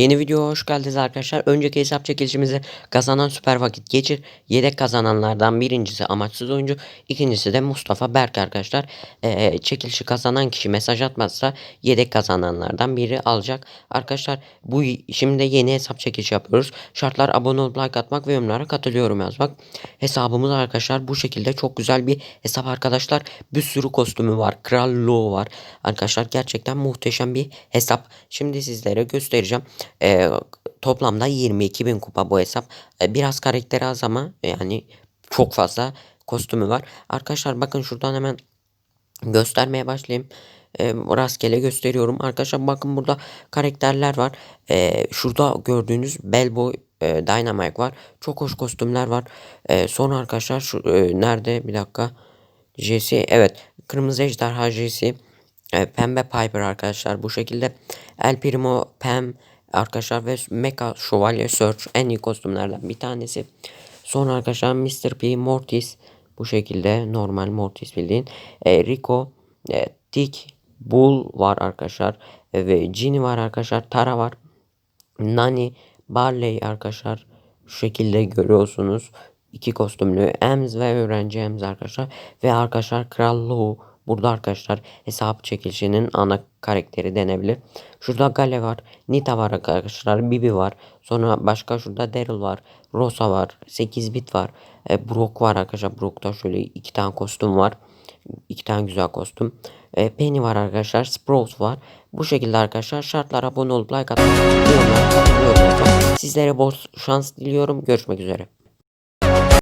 Yeni videoya hoş geldiniz arkadaşlar. Önceki hesap çekilişimizi kazanan süper vakit geçir. Yedek kazananlardan birincisi amaçsız oyuncu. ikincisi de Mustafa Berk arkadaşlar. Ee, çekilişi kazanan kişi mesaj atmazsa yedek kazananlardan biri alacak. Arkadaşlar bu şimdi yeni hesap çekilişi yapıyoruz. Şartlar abone olup like atmak ve yorumlara katılıyorum yazmak. Hesabımız arkadaşlar bu şekilde çok güzel bir hesap arkadaşlar. Bir sürü kostümü var. Krallığı var. Arkadaşlar gerçekten muhteşem bir hesap. Şimdi sizlere göstereceğim. Ee, toplamda 22 bin kupa bu hesap. Ee, biraz karakteri az ama yani çok fazla kostümü var. Arkadaşlar bakın şuradan hemen göstermeye başlayayım. Ee, rastgele gösteriyorum. Arkadaşlar bakın burada karakterler var. Ee, şurada gördüğünüz Bellboy e, Dynamite var. Çok hoş kostümler var. Ee, sonra arkadaşlar şu e, nerede bir dakika. Jesse evet. Kırmızı ejderha Jesse. E, Pembe Piper arkadaşlar bu şekilde. El Primo Pem arkadaşlar ve Mecha Şövalye Search en iyi kostümlerden bir tanesi. Sonra arkadaşlar Mr. P Mortis bu şekilde normal Mortis bildiğin. E, Rico, e, Tick, Bull var arkadaşlar. E, ve Ginny var arkadaşlar. Tara var. Nani, Barley arkadaşlar. Şu şekilde görüyorsunuz. İki kostümlü Ems ve öğrenci Ems arkadaşlar. Ve arkadaşlar Kral Lou. Burada arkadaşlar hesap çekilişinin ana karakteri denebilir. Şurada Gale var. Nita var arkadaşlar. Bibi var. Sonra başka şurada Daryl var. Rosa var. 8 bit var. E, Brock var arkadaşlar. Brock'ta şöyle iki tane kostüm var. İki tane güzel kostüm. E, Penny var arkadaşlar. Sprout var. Bu şekilde arkadaşlar şartlara abone olup like atmayı. Sizlere bol şans diliyorum. Görüşmek üzere.